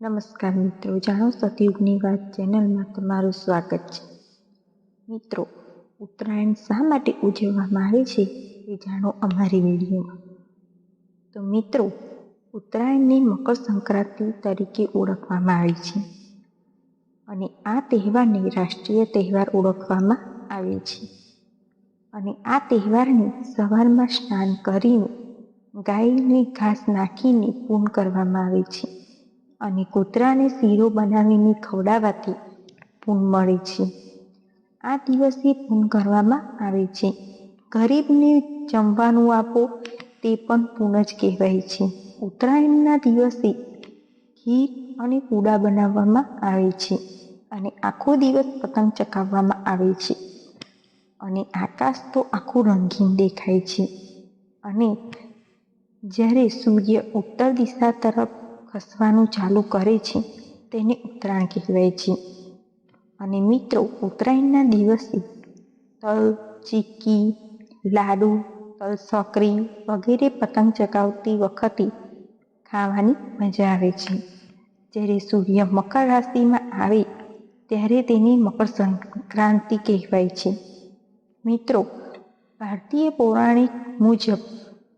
નમસ્કાર મિત્રો, જાણો સતયુગની વાત ચેનલમાં તમારું સ્વાગત છે. મિત્રો, ઉત્તરાયણ શા માટે ઉજવવામાં આવે છે એ જાણો અમારી વિડીયોમાં. તો મિત્રો, ઉત્તરાયણને મકર સંક્રાંતિ તરીકે ઓળખવામાં આવે છે અને આ તહેવારને રાષ્ટ્રીય તહેવાર ઓળખવામાં આવે છે. અને આ તહેવારને સવારમાં સ્નાન કરીને ગાયને ઘાસ નાખીને પૂર્ણ કરવામાં આવે છે. અને કૂતરાને શીરો બનાવીને ખવડાવવાથી પૂન મળે છે. આ દિવસે પૂન કરવામાં આવે છે. ગરીબને જમવાનું આપો તે પણ પૂન જ કહેવાય છે. ઉત્તરાયણના દિવસે ખીર અને પૂડા બનાવવામાં આવે છે અને આખો દિવસ પતંગ ચકાવવામાં આવે છે. અને આકાશ તો આખું રંગીન દેખાય છે. અને જ્યારે સૂર્ય ઉત્તર દિશા તરફ ખસવાનું ચાલુ કરે છે, તેને ઉત્તરાયણ કહેવાય છે. અને મિત્રો, ઉત્તરાયણના દિવસે તલ ચીક્કી લાડુ, તલ સકરી વગેરે પતંગ ચગાવતી વખતે ખાવાની મજા આવે છે. જ્યારે સૂર્ય મકર રાશિમાં આવે, ત્યારે તેને મકર સંક્રાંતિ કહેવાય છે. મિત્રો, ભારતીય પૌરાણિક મુજબ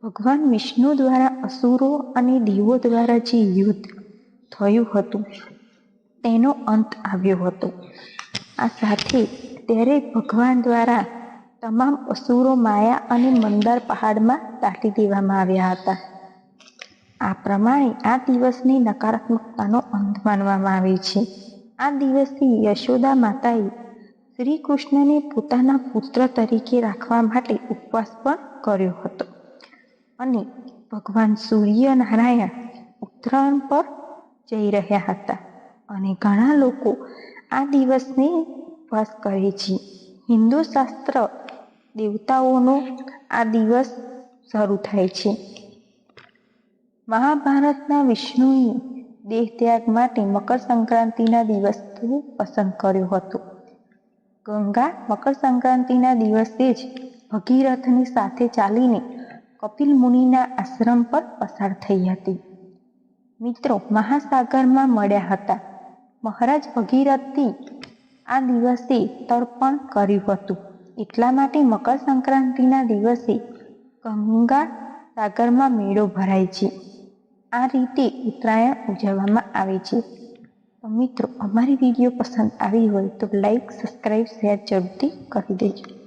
ભગવાન વિષ્ણુ દ્વારા અસુરો અને દેવો દ્વારા જે યુદ્ધ થયું હતું, તેનો અંત આવ્યો હતો. આ સાથે ત્યારે ભગવાન દ્વારા તમામ અસુરો માયા અને મંદાર પહાડમાં દાટી દેવામાં આવ્યા હતા. આ પ્રમાણે આ દિવસને નકારાત્મકતાનો અંત માનવામાં આવે છે. આ દિવસથી યશોદા માતાએ શ્રી કૃષ્ણને પોતાના પુત્ર તરીકે રાખવા માટે ઉપવાસ પણ કર્યો હતો. અને ભગવાન સૂર્યનારાયણ ઉત્તરાયણ પર જઈ રહ્યા હતા અને ઘણા લોકો આ દિવસને ઉપવાસ કરે છે હિન્દુ શાસ્ત્ર દેવતાઓનો આ દિવસ શરૂ થાય છે મહાભારતના વિષ્ણુએ દેહ ત્યાગ માટે મકર સંક્રાંતિના દિવસ પસંદ કર્યો હતો ગંગા મકર સંક્રાંતિના દિવસે જ ભગીરથની સાથે ચાલીને કપિલ મુનિના આશ્રમ પર પસાર થઈ હતી. મિત્રો, મહાસાગરમાં મળ્યા હતા. મહારાજ ભગીરથથી આ દિવસે તર્પણ કર્યું હતું. એટલા માટે મકર સંક્રાંતિના દિવસે ગંગા સાગરમાં મેળો ભરાય છે. આ રીતે ઉત્તરાયણ ઉજવવામાં આવે છે. મિત્રો, અમારી વીડિયો પસંદ આવી હોય તો લાઈક સબસ્ક્રાઈબ શેર જરૂરથી કરી દેજો.